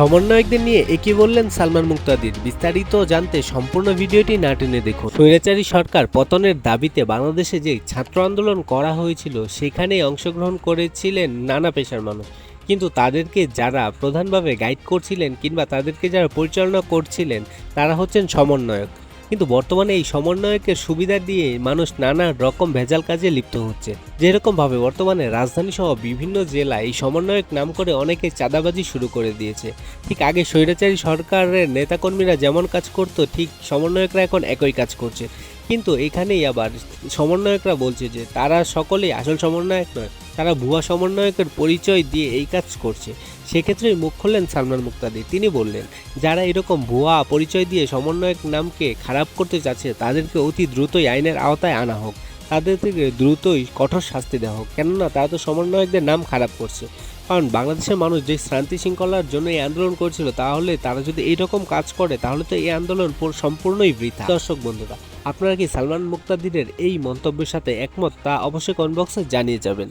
সমন্বয়কদের নিয়ে একে বললেন সালমান মুক্তাদির। বিস্তারিত জানতে সম্পূর্ণ ভিডিওটি না টেনে দেখুন। স্বৈরাচারী সরকার পতনের দাবিতে বাংলাদেশে যে ছাত্র আন্দোলন করা হয়েছিল, সেখানেই অংশগ্রহণ করেছিলেন নানা পেশার মানুষ। কিন্তু তাদেরকে যারা প্রধানভাবে গাইড করছিলেন কিংবা তাদেরকে যারা পরিচালনা করছিলেন, তারা হচ্ছেন সমন্বয়ক। কিন্তু বর্তমানে এই সমন্বয়কের সুবিধা দিয়ে মানুষ নানা রকম ভেজাল কাজে লিপ্ত হচ্ছে। যেরকমভাবে বর্তমানে রাজধানী সহ বিভিন্ন জেলায় এই সমন্বয়ক নাম করে অনেকে চাঁদাবাজি শুরু করে দিয়েছে। ঠিক আগে স্বৈরাচারী সরকারের নেতাকর্মীরা যেমন কাজ করত, ঠিক সমন্বয়করা এখন একই কাজ করছে। কিন্তু এখানেই আবার সমন্বয়করা বলছে যে তারা সকলেই আসল সমন্বয়ক নয়, তারা ভুয়া সমন্বয়কের পরিচয় দিয়ে এই কাজ করছে। সেক্ষেত্রেই মুখ খুললেন সালমান মুক্তাদি। তিনি বললেন, যারা এরকম ভুয়া পরিচয় দিয়ে সমন্বয়ক নামকে খারাপ করতে চাচ্ছে, তাদেরকে অতি দ্রুতই আইনের আওতায় আনা হোক। তাদের থেকে দ্রুতই কঠোর শাস্তি দেওয়া হোক। কেননা তারা তো সমন্বয়কদের নাম খারাপ করছে। কারণ বাংলাদেশের মানুষ যে শান্তি শৃঙ্খলার জন্য এই আন্দোলন করছিল, তাহলে তারা যদি এইরকম কাজ করে, তাহলে তো এই আন্দোলন সম্পূর্ণই বৃথা। দর্শক বন্ধুরা আপনারা কি সালমান মুক্তাদিরের এই মন্তব্যের সাথে একমত তা অবশ্যই কমেন্ট বক্সে জানিয়ে যাবেন।